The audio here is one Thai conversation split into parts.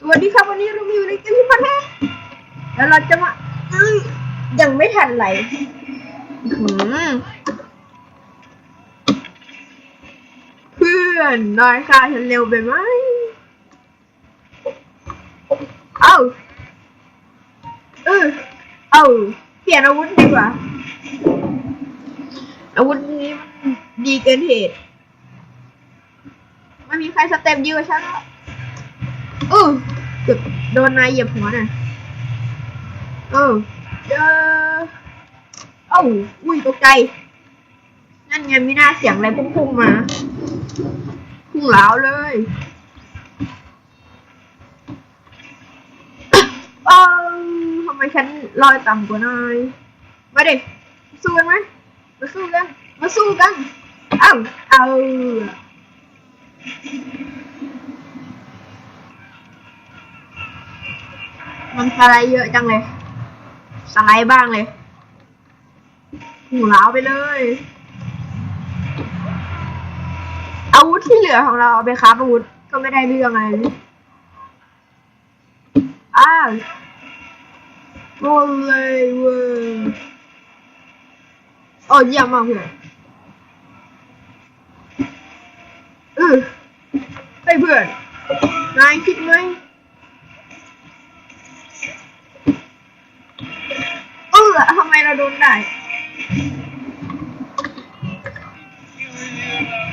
สวัสดีครับวันนี้เรามีอยู่ในเกมที่พันแท้แล้วเราจะมาอื้อยังไม่ทันไหลเพื่อนนายฆ่าฉันเร็วไปไหมเอ้าเออเอ้าเปลี่ยนอาวุธดีกว่า อาวุธนี้มันดีเกินเหตุ ไม่มีใครสเต็ปดีกว่าฉันแล้ว เออเกือบโดนนายเหยียบหัวน่ะเออเจอเอ้าอุ้ยตกใจ นั่นไงไม่น่าเสียงอะไรพุ่งๆมา พุ่งเหลาวเลยเออทำไมฉันลอยต่ำกว่านาย มาดิสู้กันไหมมาสู้กัน มาสู้กัน เอ้า เอ้า มันสไลด์เยอะจังเลย สไลด์บ้างเลยหูล้าวไปเลย อาวุธที่เหลือของเราเอาไปครับอาวุธก็ไม่ได้เรื่องอะไรเลยอ้าวโมเลยเว้ยโอ้เยี่ยมมากเพื่อเออไอ้เพื่อนนายคิดไหม เออทำไมเราโดนได้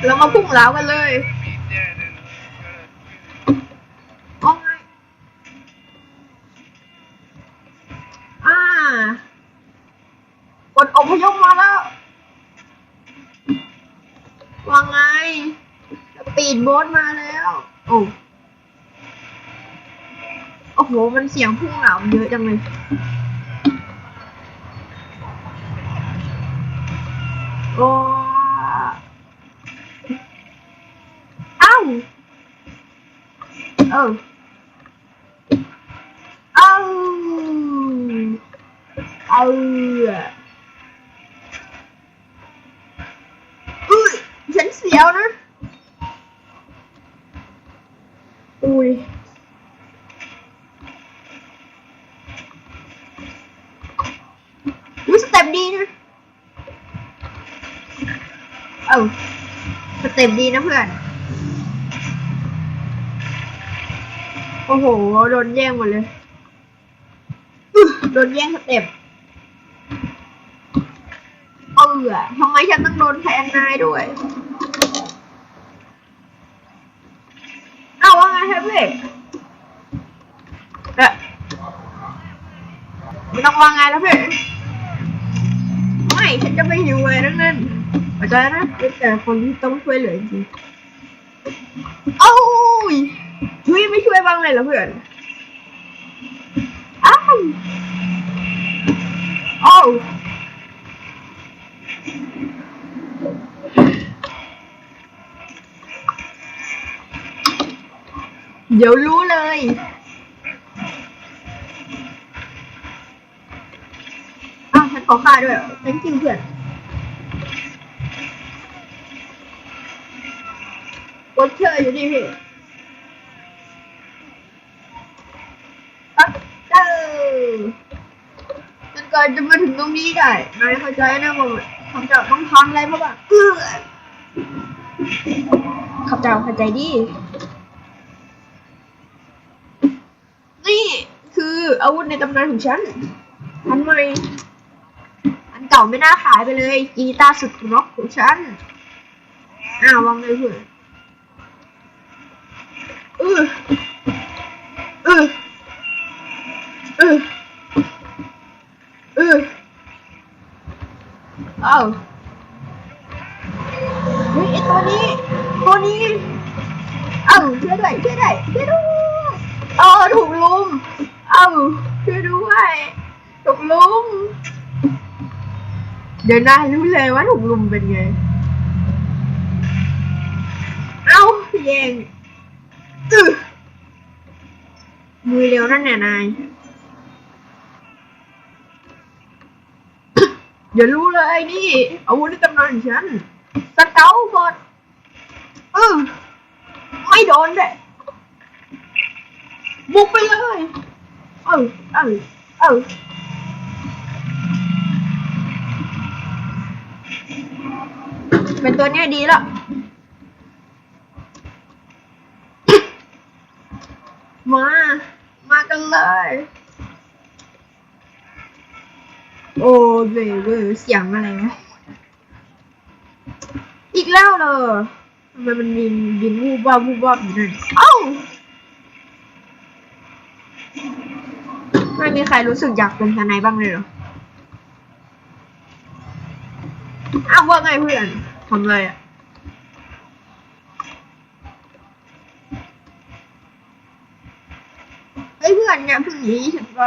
เรามาพุ่งเหลากันเลยโอ้ยอ่ากดอพยพมาแล้ว ว่าไงสปีดโบ๊ทมาแล้ว โอ้โอ้โห มันเสียงพุ่งเหลาเยอะจังเลย โอ้เอ้าเออเอ้าเอาอุ้ยฉันเสียวนะ อุ้ยอุ้ยสเต็ปดีนะ เอาสเต็ปดีนะเพื่อน โอ้โห โดนแย่งหมดเลย โดนแย่งสเต็ปเออทำไมฉันต้องโดนแทนนายด้วยเอาว่าไงครับพี่เอ๊ะไม่ต้องว่าไงแล้วพี่ไม่ ฉันจะไม่หิวเลยทั้งนั้น เข้าใจนะเป็นแต่คนที่ต้องช่วยเหลือจริงๆโอ้ยช่วยไม่ช่วยบ้างเลยเหรอเพื่อนอ้าวโอ้าวเดี๋ยวรู้เลย อ้าวฉันขอค่าด้วย thank you เพื่อน กดเชอร์อยู่นี่พี่ปักเจอจนกว่าจะมาถึงตรงนี้ได้นายเข้าใจนะว่าคำเจ้าต้องทำอะไรเพราะว่าเออข้าเจ้าเข้าใจดี นี่คืออาวุธในตำนานของฉันอันใหม่อันเก่าไม่น่าขายไปเลย กีตาร์สุดร็อกของฉันอ้าววางเลยเพื่อนเออเออเออเออเอาเฮ้ยไอตัวนี้ตัวนี้เอ้าช่วยด้วยช่วยด้วยช่วยด้วยเออถูกลุมเอ้าช่วยด้วยถูกลุมเดี๋ยวนายรู้เลยว่าถูกลุมเป็นไง เอ้าแยง มือเร็วนั่นแหลนายเดี๋ยวรู้เลยนี่อาวุธในตำนานของฉัน สเกลบอดเออไม่โดนเลยบุกไปเลย เออเออเออเป็นตัวเนี้ยดีแล้ว มา มากันเลย โอ้เวเวเสียงอะไรนะอีกแล้วเหรอทำไมมันบินบินวูบวาบวูบวาบอยู่นั่นเอ้าไม่มีใครรู้สึกอยากเป็นทนายบ้างเลยเหรออ้าวว่าไงเพื่อนทำไรอะ เฮ้ยเพื่อนเนี่ยเพิ่งหนีฉันไป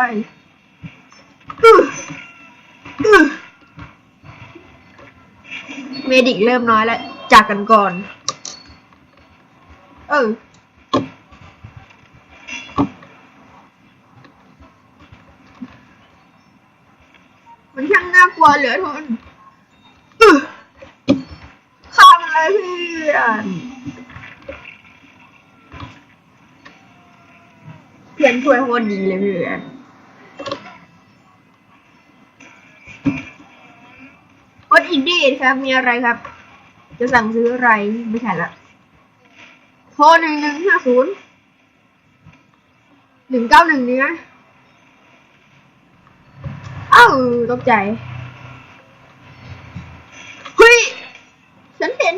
เมดิกเริ่มน้อยแล้ว จากกันก่อน เออมันช่างน่ากลัวเหลือทนข้ามเลยเพื่อน เพื่อนช่วยโคตรดีเลยพื่อนกดอินดีครับมีอะไรครับ จะสั่งซื้ออะไรไม่ใช่ละโทรหนึ่งหนึ่งห้าศูนย์หนึ่งเก้าหนึ่งนี้นะอ้าวตกใจเฮ้ยฉันเห็น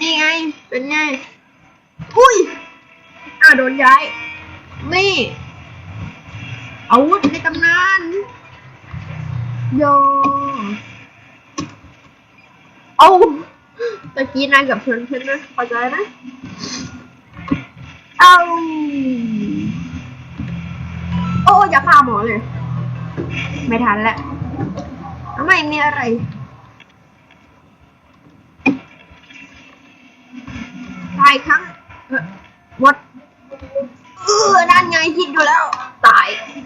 นี่ไง เป็นไง อุ้ยาโดนย้าย นี่ อาวุธในตำนาน โย เอาตะกี้นายกับเพื่อนเพื่อนนะเข้าใจนะ เอาโอ้อย่าฆ่าหมอเลย ไม่ทันแล้วไม่มีอะไรตายครั้ง คิดดูแล้ว ตาย